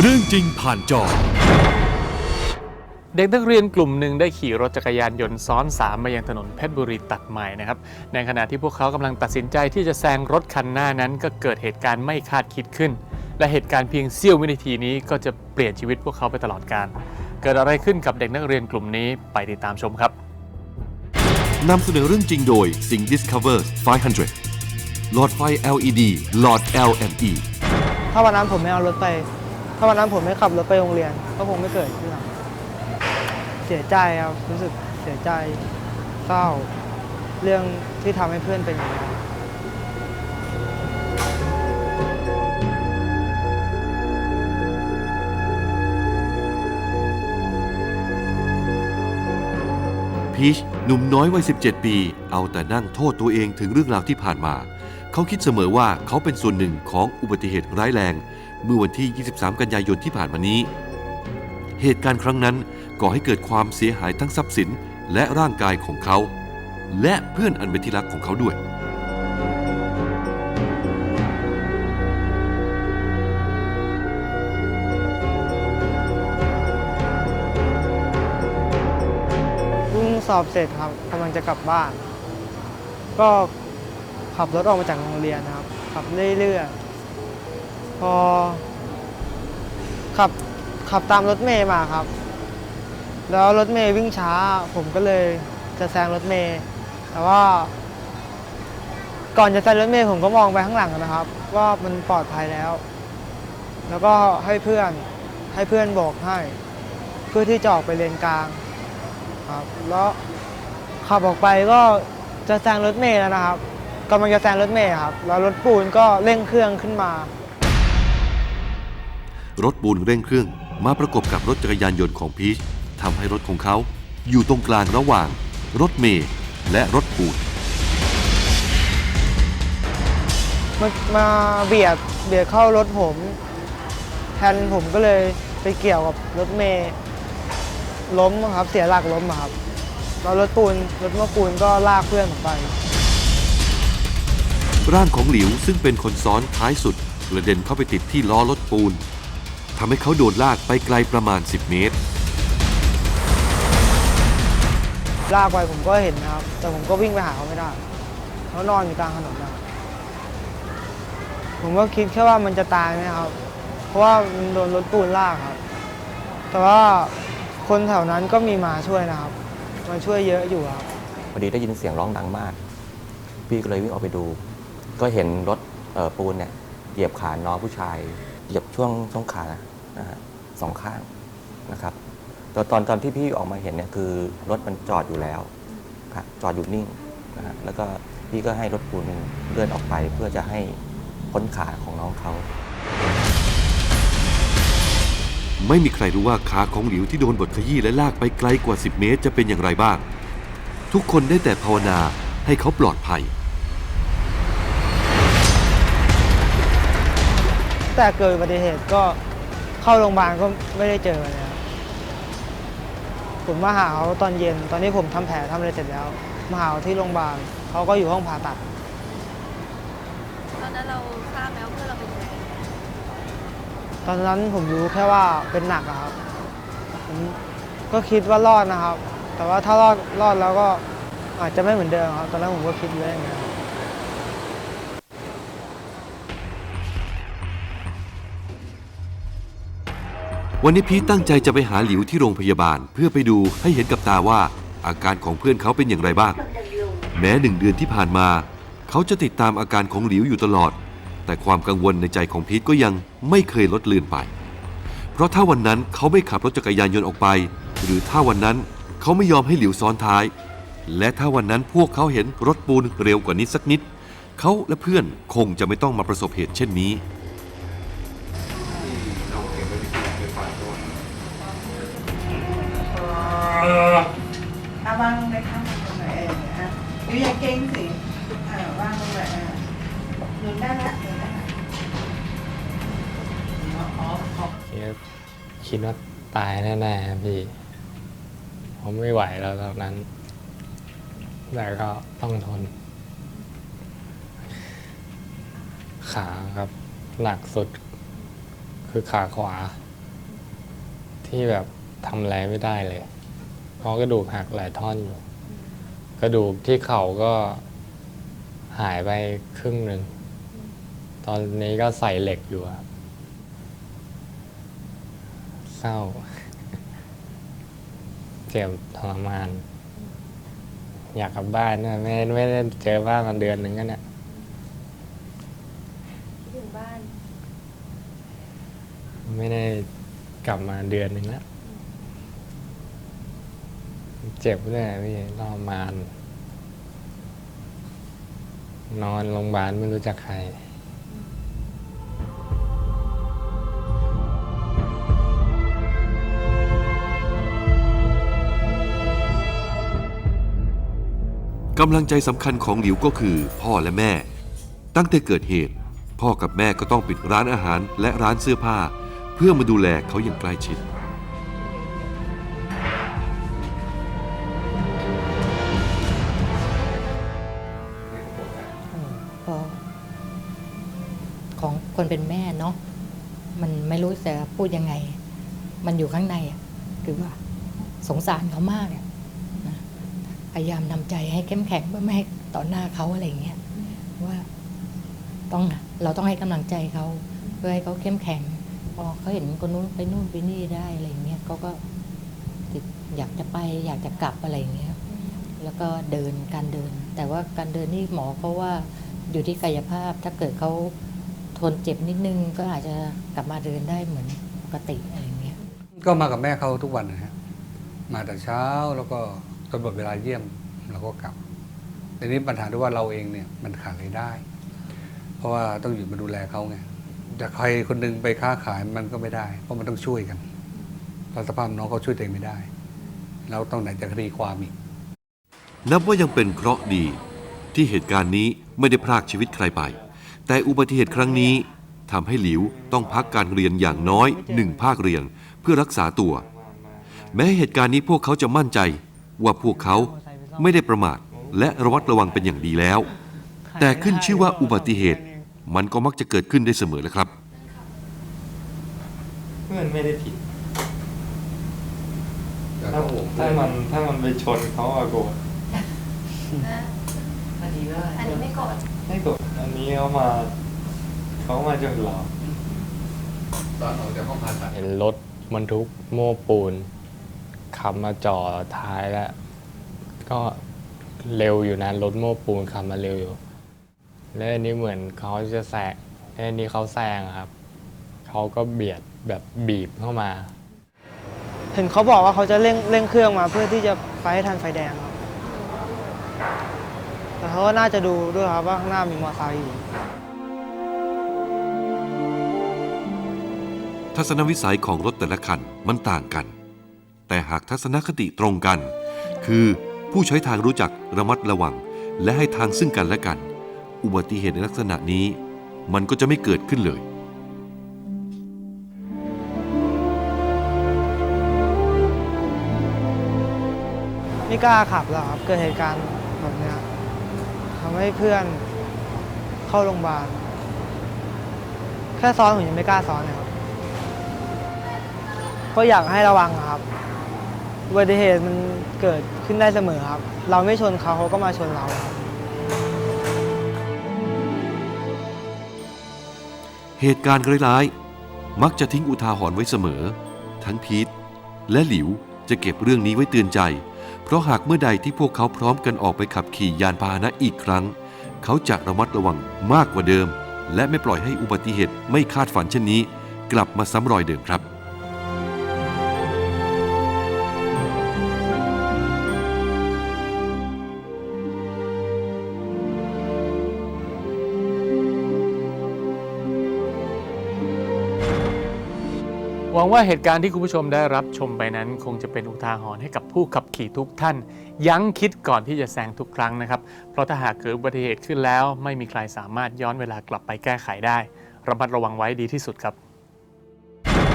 เรื่องจริงผ่านจอ เด็กนักเรียนกลุ่มหนึ่งได้ขี่รถจักรยานยนต์ซ้อนสามมายังถนนเพชรบุรีตัดใหม่นะครับ ในขณะที่พวกเขากำลังตัดสินใจที่จะแซงรถคันหน้านั้นก็เกิดเหตุการณ์ไม่คาดคิดขึ้น และเหตุการณ์เพียงเสี้ยววินาทีนี้ก็จะเปลี่ยนชีวิตพวกเขาไปตลอดกาลเกิดอะไรขึ้นกับเด็กนักเรียนกลุ่มนี้ไปติดตามชมครับ นำเสนอเรื่องจริงโดย Sing Discover 500 หลอดไฟ LED หลอด LME ถ้าวันนั้นผมไม่เอารถไป ถ้าวันนั้นผมไม่ขับรถไปโรงเรียน ก็คงไม่เกิดขึ้นหรอกเสียใจครับรู้สึกเสียใจเศร้า เรื่องที่ทำให้เพื่อนเป็นอย่างนี้พีชหนุ่มน้อยวัย 17 ปี เอาแต่นั่งโทษตัวเองถึงเรื่องราวที่ผ่านมา เขาคิดเสมอว่าเขาเป็นส่วนหนึ่งของอุบัติเหตุร้ายแรง เมื่อวันที่ 23 กันยายนที่ผ่านมานี้ เหตุการณ์ครั้งนั้นก่อให้เกิดความเสียหายทั้งทรัพย์สินและร่างกายของเขา และเพื่อนอันเป็นที่รักของเขาด้วยเพิ่งสอบเสร็จครับกำลังจะกลับบ้าน ก็ขับรถออกมาจากโรงเรียนนะครับ ขับเรื่อยๆ พอ ขับขับตามรถเมย์มาครับ แล้วรถเมย์วิ่งช้า ผมก็เลยจะแซงรถเมย์แต่ว่า ก่อนจะแซงรถเมย์ผมก็มองไปข้างหลังนะครับ ว่ามันปลอดภัยแล้ว แล้วก็ให้เพื่อนให้เพื่อนบอกให้ เพื่อที่จะออกไปเลนกลางครับแล้วขับออกไปก็จะแซงรถเมล์แล้วนะครับกำลังจะแซงรถเมล์ครับ แล้วรถปูนก็เร่งเครื่องขึ้นมา รถปูนเร่งเครื่อง มาประกบกับรถจักรยานยนต์ของพีชทำให้รถของเขา อยู่ตรงกลางระหว่าง รถเมล์และรถปูน มามาเบียดเบียดเข้ารถผมแทนผมก็เลยไปเกี่ยวกับรถเมล์ล้มครับเสียหลักล้มอะครับแล้วรถปูนรถมะปูนก็ลากเพื่อนผมไป ร่างของหลิวซึ่งเป็นคนซ้อนท้ายสุดกระเด็นเข้าไปติดที่ล้อรถปูน ทำให้เขาโดนลากไปไกลประมาณ 10 เมตร ลากไปผมก็เห็นนะครับ แต่ผมก็วิ่งไปหาเขาไม่ได้เขานอนอยู่กลางถนนนะครับผมก็คิดแค่ว่ามันจะตายไหมครับ เพราะว่ามันโดนรถปูนลากครับ แต่ว่าคนแถวนั้นก็มีมาช่วยนะครับ มาช่วยเยอะอยู่ครับ พอดีได้ยินเสียงร้องดังมาก พี่ก็เลยวิ่งออกไปดู ก็เห็นรถเอ่อปูนเนี่ยเหยียบขาน้องผู้ชายเหยียบ ช่วงช่วงขานะฮะสองข้างนะครับแต่ตอนตอนที่พี่ออกมาเห็นเนี่ยคือรถมันจอดอยู่แล้วครับจอดอยู่นิ่งนะฮะแล้วก็พี่ก็ให้รถปูนเลื่อนออกไปเพื่อจะให้พ้นขาของน้องเขา ไม่มีใครรู้ว่าขาของหลิวที่โดนบดขยี้และลากไปไกลกว่า 10 เมตร จะเป็นอย่างไรบ้าง ทุกคนได้แต่ภาวนาให้เขาปลอดภัย แต่เกิดอุบัติเหตุก็เข้าโรงพยาบาลก็ไม่ได้เจอเลยครับผมมาหาเขาตอนเย็น ตอนนี้ผมทำแผลทำอะไรเสร็จแล้วมาหาเขาที่โรงพยาบาลเขาก็อยู่ห้องผ่าตัด ตอนนั้นเราทราบแล้วเพื่อนเราเป็นยังไงตอนนั้นผมรู้แค่ว่าเป็นหนักอะครับผมก็คิดว่ารอดนะครับ แต่ว่าถ้ารอดรอดแล้วก็อาจจะไม่เหมือนเดิมครับ ตอนนั้นผมก็คิดไว้อย่างนี้ย วันนี้พีทตั้งใจจะไปหาหลิวที่โรงพยาบาล เพื่อไปดูให้เห็นกับตาว่า อาการของเพื่อนเขาเป็นอย่างไรบ้าง แม้หนึ่งเดือนที่ผ่านมา เขาจะติดตามอาการของหลิวอยู่ตลอด แต่ความกังวลในใจของพีทก็ยังไม่เคยลดเลือนไป เพราะถ้าวันนั้นเขาไม่ขับรถจักรยานยนต์ออกไป หรือถ้าวันนั้นเขาไม่ยอมให้หลิวซ้อนท้าย และถ้าวันนั้นพวกเขาเห็นรถปูนเร็วกว่านี้สักนิด เขาและเพื่อนคงจะไม่ต้องมาประสบเหตุเช่นนี้ คิดว่าตายแน่ๆพี่ ผมไม่ไหวแล้วตอนนั้น แต่ก็ต้องทน ขาครับ หนักสุด คือขาขวา ที่แบบทำอะไรไม่ได้เลย เพราะกระดูกหักหลายท่อนอยู่ กระดูกที่เข่าก็หายไปครึ่งหนึ่ง ตอนนี้ก็ใส่เหล็กอยู่ครับ เศร้า เจ็บทรมาน อยากกลับบ้านนะไม่ไม่ได้เจอบ้านมาเดือนหนึ่งก็เนี่ยถึงบ้านไม่ได้กลับมาเดือนหนึ่งแล้วเจ็บด้วยพี่ทรมาน นอนโรงพยาบาลไม่รู้จักใคร กำลังใจสำคัญของหลิวก็คือพ่อและแม่ ตั้งแต่เกิดเหตุ พ่อกับแม่ก็ต้องปิดร้านอาหารและร้านเสื้อผ้า เพื่อมาดูแลเขาอย่างใกล้ชิดก็ของคนเป็นแม่เนาะมันไม่รู้จะพูดยังไง มันอยู่ข้างในอะคือว่าสงสารเขามากอะ พยายามนำใจให้เข้มแข็งเพื่อไม่ให้ต่อหน้าเขาอะไรอย่างเงี้ยว่าต้องเราต้องให้กำลังใจเขาเพื่อให้เขาเข้มแข็งพอเขาเห็นคนนู้นไปนู่นไปนี่ได้อะไรอย่างเงี้ยเขาก็ติดอยากจะไปอยากจะกลับอะไรอย่างเงี้ยแล้วก็เดินการเดิน แต่ว่าการเดินนี่หมอเขาว่าอยู่ที่กายภาพถ้าเกิดเขาทนเจ็บนิดนึงก็อาจจะกลับมาเดินได้เหมือนปกติอะไรอย่างเงี้ยก็มากับแม่เขาทุกวันนะฮะมาแต่เช้าแล้วก็ จนหมดเวลาเยี่ยมเราก็กลับแต่นี้ปัญหาด้วยว่าเราเองเนี่ยมันขาดรายได้ เพราะว่าต้องอยู่มาดูแลเขาไงจะใครคนหนึงไปค้าขายมันก็ไม่ได้ เพราะมันต้องช่วยกันเพราะสภาพน้องเขาช่วยตัวเองไม่ได้แล้วต้องไหนจะคดีความอีก นับว่ายังเป็นเคราะห์ดี ที่เหตุการณ์นี้ไม่ได้พรากชีวิตใครไป แต่อุบัติเหตุครั้งนี้ทำให้หลิวต้องพักการเรียนอย่างน้อยหนึ่งภาคเรียนเพื่อรักษาตัว แม้เหตุการณ์นี้พวกเขาจะมั่นใจ ว่าพวกเขาไม่ได้ประมาทและระวัดระวังเป็นอย่างดีแล้ว แต่ขึ้นชื่อว่าอุบัติเหตุ มันก็มักจะเกิดขึ้นได้เสมอแหละครับ เพื่อนไม่ได้ผิด ถ้าถ้ามันถ้ามันไปชนเขาอะโกรธนะอันนี้ไม่โกรธไม่โกรธอันนี้เขามาเขามาชนเราเห็นรถบรรทุกโม้ปูน ขับมาจ่อท้ายแล้ว ก็เร็วอยู่นะรถโม้ปูนขับมาเร็วอยู่ แล้วอันนี้เหมือนเขาจะแซงแล้วอันนี้เขาแซงอะครับเขาก็เบียดแบบบีบเข้ามา เห็นเขาบอกว่าเขาจะเร่งเร่งเครื่องมาเพื่อที่จะไปให้ทันไฟแดงครับแต่เขาก็น่าจะดูด้วยครับว่าข้างหน้ามีมอเตอร์ไซค์อยู่ ทัศนวิสัยของรถแต่ละคันมันต่างกัน แต่หากทัศนคติตรงกัน คือผู้ใช้ทางรู้จักระมัดระวัง และให้ทางซึ่งกันและกัน อุบัติเหตุในลักษณะนี้ มันก็จะไม่เกิดขึ้นเลยไม่กล้าขับแล้วครับ เกิดเหตุการณ์แบบนี้ทำให้เพื่อนเข้าโรงพยาบาล แค่ซ้อนผมยังไม่กล้าซ้อนเลยครับ ก็อยากให้ระวังครับ อุบัติเหตุมันเกิดขึ้นได้เสมอครับ เราไม่ชนเขาเขาก็มาชนเราครับเหตุการณ์ร้ายๆ มักจะทิ้งอุทาหรณ์ไว้เสมอ ทั้งพีทและหลิวจะเก็บเรื่องนี้ไว้เตือนใจ เพราะหากเมื่อใดที่พวกเขาพร้อมกันออกไปขับขี่ยานพาหนะอีกครั้ง เขาจะระมัดระวังมากกว่าเดิม และไม่ปล่อยให้อุบัติเหตุไม่คาดฝันเช่นนี้ กลับมาซ้ำรอยเดิมครับ หวังว่าเหตุการณ์ที่คุณผู้ชมได้รับชมไปนั้น คงจะเป็นอุทาหรณ์ให้กับผู้ขับขี่ทุกท่าน ยั้งคิดก่อนที่จะแซงทุกครั้งนะครับ เพราะถ้าหากเกิดอุบัติเหตุขึ้นแล้ว ไม่มีใครสามารถย้อนเวลากลับไปแก้ไขได้ ระมัดระวังไว้ดีที่สุดครับ